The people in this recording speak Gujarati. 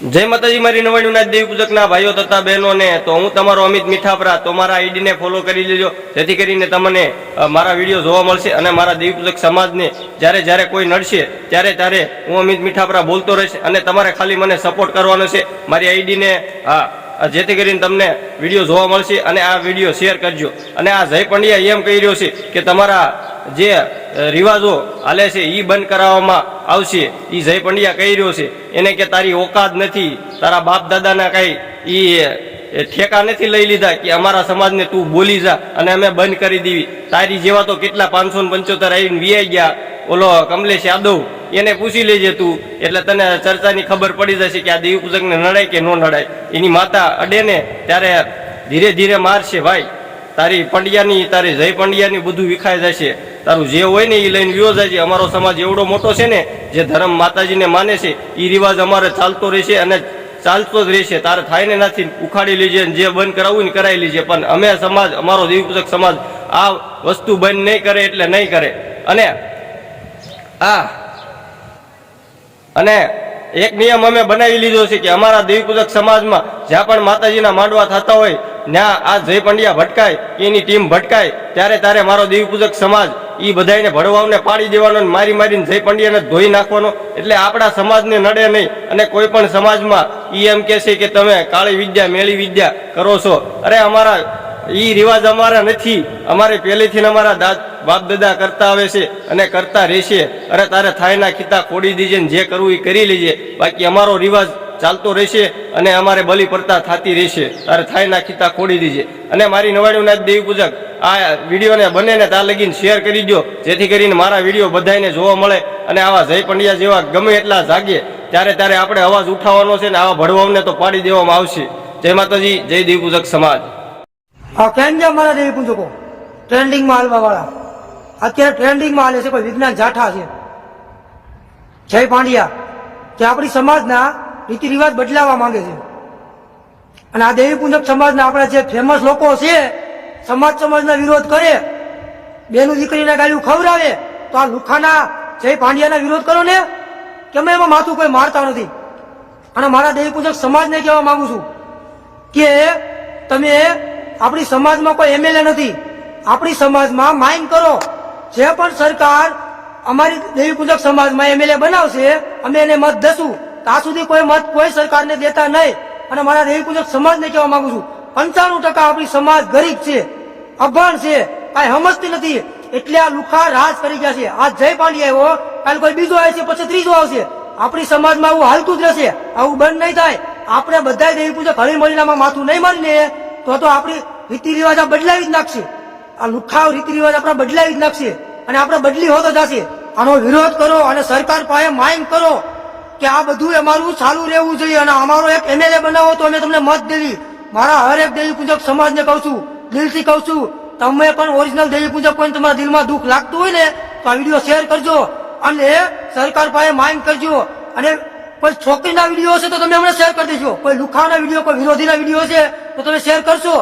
જય માતાજી, મારી નવાણીના દેવી પૂજકના ભાઈઓ તથા બહેનોને, તો હું તમારો અમિત મીઠાપરા, તો મારા આઈડીને ફોલો કરી લેજો. જેથી કરીને તમને મારા વીડિયો જોવા મળશે અને મારા દેવી પૂજક સમાજને જ્યારે જ્યારે કોઈ નડશે, ત્યારે ત્યારે હું અમિત મીઠાપરા બોલતો રહીશ અને તમારે ખાલી મને સપોર્ટ કરવાનો છે. મારી આઈડીને હા જેથી કરીને તમને વીડિયો જોવા મળશે અને આ વીડિયો શેર કરજો. અને આ જય પંડ્યા એમ કહી રહ્યો છે કે તમારા જે રિવાજો હાલે છે એ બંધ કરાવવામાં આવશે. એ જય પંડ્યા કહી રહ્યો છે. એને કે તારી ઓકાદ નથી. તારા બાપ દાદાના કઈ ઈ ઠેકા નથી લઈ લીધા કે અમારા સમાજને તું બોલી જા અને અમે બંધ કરી દેવી. તારી જેવા તો કેટલા પાંચસો પંચોતેર આવીને વિયાઈ ગયા. ઓલો કમલેશ યાદવ, એને પૂછી લેજે તું. એટલે તને ચર્ચાની ખબર પડી જશે કે આ દેવી પૂજકને નડાય કે ન નડાય. એની માતા અડે ને ત્યારે ધીરે ધીરે મારશે, ભાઈ, તારી પંડ્યાની, તારી જય પંડ્યાની બધું વિખાઈ જશે. તારું જે હોય ને એ લઈને વ્યો જાય અમારો સમાજ એવડો મોટો છે ને, જે ધર્મ માતાજીને માને છે એ રિવાજ અમારે ચાલતો રહેશે અને ચાલતો જ રહેશે. તારે થાય ને નથી ઉખાડી લેજે જે બંધ કરાવવું ને કરાવી લેજે. પણ અમે સમાજ, અમારો દેવી સમાજ આ વસ્તુ બંધ નહીં કરે એટલે નહીં કરે. અને આ, અને એક નિયમ અમે બનાવી લીધો છે કે અમારા દેવી પૂજક સમાજમાં જ્યાં પણ માતાજીના માંડવા થતા હોય ત્યાં આ જય પંડ્યા ભટકાય, એની ટીમ ભટકાય, ત્યારે ત્યારે મારો દેવી પૂજક સમાજ એ બધાને ભડવાઓને પાડી દેવાનો મારી મારીને જય પંડ્યાને ધોઈ નાખવાનો. એટલે આપણા સમાજને નડે નહીં. અને કોઈ પણ સમાજમાં એ એમ કહે છે કે તમે કાળી વિદ્યા, મેળી વિદ્યા કરો છો. અરે અમારા એ રિવાજ અમારા નથી. અમારે પહેલેથી અમારા બાપ દાદા કરતા આવે છે અને કરતા રહેશે. અરે તારે થાયના ખીતા ખોડી દીજે ને જે કરવું એ કરી લેજે. બાકી અમારો રિવાજ ચાલતો રહેશે અને અમારે બલિ પડતા થતી રહેશે. તારે થાયના ખીતા ખોડી દીજે. અને મારી નવાણીના દેવી પૂજક, આ વિડીયોને બને ને ત્યાં લગીને શેર કરી દો જેથી કરીને મારા વીડિયો બધાને જોવા મળે અને આવા જય પંડ્યા જેવા ગમે એટલા જાગે, ત્યારે ત્યારે આપણે અવાજ ઉઠાવવાનો છે ને આવા ભડવાઓને તો પાડી દેવામાં આવશે. જય માતાજી, જય દેવી પૂજક સમાજ. આ કેમ છે અમારા દેવી પૂજકો? ટ્રેન્ડિંગમાં હાલવા વાળા. અત્યારે ટ્રેન્ડિંગમાં હાલે છે, કોઈ વિજ્ઞાન જાઠા છે. જય પાંડિયા. જે આપણી સમાજના રીતિ રિવાજ બદલાવા માંગે છે. અને આ દેવી પૂજક સમાજના આપણા જે ફેમસ લોકો છે, સમાજ સમાજના વિરોધ કરે, બેનું દીકરીના ગાયું ખવડાવે, તો આ લુખાના જય પાંડ્યાના વિરોધ કરો ને? કેમ એમાં માથું કોઈ મારતા નથી? અને મારા દેવી પૂજક સમાજને કહેવા માંગુ છું કે તમે આપણી સમાજમાં કોઈ એમએલએ નથી. આપણી સમાજમાં માઇન કરો. જે પણ સરકાર અમારી દેવી પૂજક સમાજમાં એમએલએ બનાવશે, અમે એને મત દશું ત્યાં સુધી કોઈ મત કોઈ સરકારને દેતા નહીં. અને મારા દેવી સમાજ સમાજને કહેવા માંગુ છું, પંચાણું ટકા આપણી સમાજ ગરીબ છે, અભણ છે, કાંઈ સમજતી નથી. એટલે આ લુખા રાજ કરી ગયા છે. આજ જય પાંડ્યા આવ્યો, કાલ કોઈ બીજો આવશે પછી ત્રીજો આવશે. આપણી સમાજમાં આવું હાલતું જ રહેશે. આવું બંધ નહીં થાય. આપણે બધા દેવી પૂજક હળી મળીનામાં માથું નહીં મારીને, તો તો આપણી રીતિ રિવાજ બદલાવી જ નાખશે. આ લુખાવ રીતિ રિવાજ આપણે બદલાવી જ નાખશે. અને આપણે બદલી હોતો જશે. આનો વિરોધ કરો અને સરકાર પાસે માંગ કરો. કે આ બધું અમારું ચાલુ રહેવું જોઈએ અને અમારો એક એમએલએ બનાવો તો અમે તમને મત દેવી. મારા હરેક દેવી પૂજક સમાજને કહું છું, દિલથી કહું છું, તમે પણ ઓરિજિનલ દેવી પૂજક કોઈ તમારા દિલમાં દુઃખ લાગતું હોય ને, તો આ વીડિયો શેર કરજો અને સરકાર પાસે માંગ કરજો. અને કોઈ છોકરીના વીડિયો હશે તો તમે અમને શેર કરી દેજો. કોઈ લુખાના વીડિયો, કોઈ વિરોધીના વીડિયો છે તો તમે શેર કરશો.